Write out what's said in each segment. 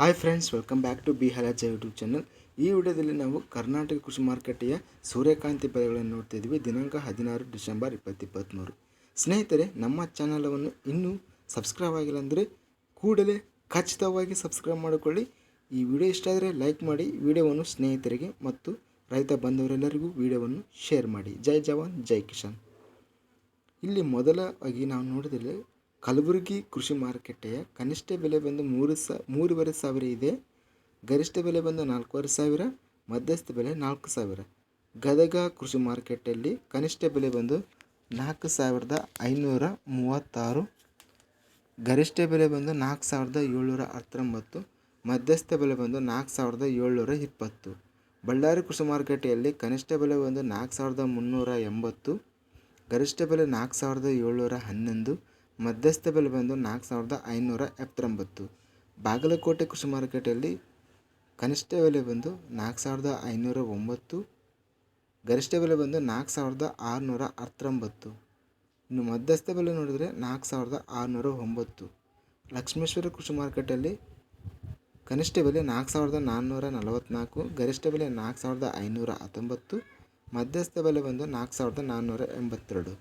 Hi friends welcome back to B ಹಲಾಜ YouTube channel ಈ ವಿಡಿಯೋದಲ್ಲಿ ನಾವು ಕರ್ನಾಟಕ ಕೃಷಿ ಮಾರುಕಟ್ಟೆಯ ಸೂರ್ಯಕಾಂತಿ ಬೆಳೆಗಳನ್ನು ನೋಡ್ತಿದ್ವಿ ದಿನಾಂಕ ಹದಿನಾರು ಡಿಸೆಂಬರ್ ಇಪ್ಪತ್ತು ಇಪ್ಪತ್ತ್ಮೂರು ಸ್ನೇಹಿತರೆ, ನಮ್ಮ ಚಾನಲನ್ನು ಇನ್ನೂ ಸಬ್ಸ್ಕ್ರೈಬ್ ಆಗಿಲ್ಲ ಅಂದರೆ ಕೂಡಲೇ ಖಚಿತವಾಗಿ ಸಬ್ಸ್ಕ್ರೈಬ್ ಮಾಡಿಕೊಳ್ಳಿ. ಈ ವಿಡಿಯೋ ಇಷ್ಟ ಆದರೆ ಲೈಕ್ ಮಾಡಿ, ವಿಡಿಯೋವನ್ನು ಸ್ನೇಹಿತರಿಗೆ ಮತ್ತು ರೈತ ಬಂಧುವರೆಲ್ಲರಿಗೂ ವಿಡಿಯೋವನ್ನು ಶೇರ್ ಮಾಡಿ. ಜೈ ಜವಾನ್, ಜೈ ಕಿಶಾನ್ ಇಲ್ಲಿ ಮೊದಲಾಗಿ ನಾವು ನೋಡಿದರೆ ಕಲಬುರಗಿ ಕೃಷಿ ಮಾರುಕಟ್ಟೆಯ ಕನಿಷ್ಠ ಬೆಲೆ ಬಂದು ಮೂರು ಸ, ಮೂರುವರೆ ಸಾವಿರ ಇದೆ. ಗರಿಷ್ಠ ಬೆಲೆ ಬಂದು ನಾಲ್ಕೂವರೆ ಸಾವಿರ, ಮಧ್ಯಸ್ಥ ಬೆಲೆ ನಾಲ್ಕು ಸಾವಿರ. ಗದಗ ಕೃಷಿ ಮಾರುಕಟ್ಟೆಯಲ್ಲಿ ಕನಿಷ್ಠ ಬೆಲೆ ಬಂದು ನಾಲ್ಕು ಸಾವಿರದ ಐನೂರ ಮೂವತ್ತಾರು. ಗರಿಷ್ಠ ಬೆಲೆ ಬಂದು ನಾಲ್ಕು ಸಾವಿರದ ಏಳ್ನೂರ ಹತ್ತೊಂಬತ್ತು, ಮಧ್ಯಸ್ಥ ಬೆಲೆ ಬಂದು ನಾಲ್ಕು ಸಾವಿರದ ಏಳ್ನೂರ ಇಪ್ಪತ್ತು. ಬಳ್ಳಾರಿ ಕೃಷಿ ಮಾರುಕಟ್ಟೆಯಲ್ಲಿ ಕನಿಷ್ಠ ಬೆಲೆ ಬಂದು ನಾಲ್ಕು ಸಾವಿರದ ಮುನ್ನೂರ ಎಂಬತ್ತು, ಗರಿಷ್ಠ ಬೆಲೆ ನಾಲ್ಕು ಸಾವಿರದ ಏಳ್ನೂರ ಹನ್ನೊಂದು ಮಧ್ಯಸ್ಥ ಬೆಲೆ ಬಂದು ನಾಲ್ಕು ಸಾವಿರದ ಐನೂರ ಎಪ್ಪತ್ತೊಂಬತ್ತು. ಬಾಗಲಕೋಟೆ ಕೃಷಿ ಮಾರುಕಟ್ಟೆಯಲ್ಲಿ ಕನಿಷ್ಠ ಬೆಲೆ ಬಂದು ನಾಲ್ಕು ಸಾವಿರದ ಐನೂರ ಒಂಬತ್ತು. ಗರಿಷ್ಠ ಬೆಲೆ ಬಂದು ನಾಲ್ಕು ಸಾವಿರದ ಆರುನೂರ ಹತ್ತೊಂಬತ್ತು. ಇನ್ನು ಮಧ್ಯಸ್ಥ ಬೆಲೆ ನೋಡಿದರೆ ನಾಲ್ಕು ಸಾವಿರದ ಆರುನೂರ ಒಂಬತ್ತು. ಲಕ್ಷ್ಮೇಶ್ವರ ಕೃಷಿ ಮಾರುಕಟ್ಟೆಯಲ್ಲಿ ಕನಿಷ್ಠ ಬೆಲೆ ನಾಲ್ಕು ಸಾವಿರದ ನಾನ್ನೂರ ನಲವತ್ತ್ನಾಲ್ಕು ಗರಿಷ್ಠ ಬೆಲೆ ನಾಲ್ಕು ಸಾವಿರದ ಐನೂರ ಹತ್ತೊಂಬತ್ತು, ಮಧ್ಯಸ್ಥ ಬೆಲೆ ಬಂದು ನಾಲ್ಕು ಸಾವಿರದ ನಾನ್ನೂರ ಎಂಬತ್ತೆರಡು.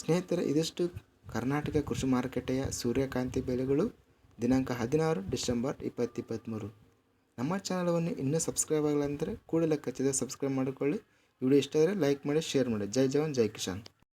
ಸ್ನೇಹಿತರೆ, ಇದಿಷ್ಟು ಕರ್ನಾಟಕ ಕೃಷಿ ಮಾರುಕಟ್ಟೆಯ ಸೂರ್ಯಕಾಂತಿ ಬೆಲೆಗಳು ದಿನಾಂಕ ಹದಿನಾರು ಡಿಸೆಂಬರ್ ಇಪ್ಪತ್ತು ಇಪ್ಪತ್ತ್ಮೂರು ನಮ್ಮ ಚಾನಲವನ್ನು ಇನ್ನೂ ಸಬ್ಸ್ಕ್ರೈಬ್ ಆಗಿಲ್ಲ ಅಂದರೆ ಕೂಡಲೇ ಖಚಿತ ಸಬ್ಸ್ಕ್ರೈಬ್ ಮಾಡಿಕೊಳ್ಳಿ. ವಿಡಿಯೋ ಇಷ್ಟ ಆದರೆ ಲೈಕ್ ಮಾಡಿ, ಶೇರ್ ಮಾಡಿ. ಜೈ ಜವಾನ್, ಜೈ ಕಿಶಾನ್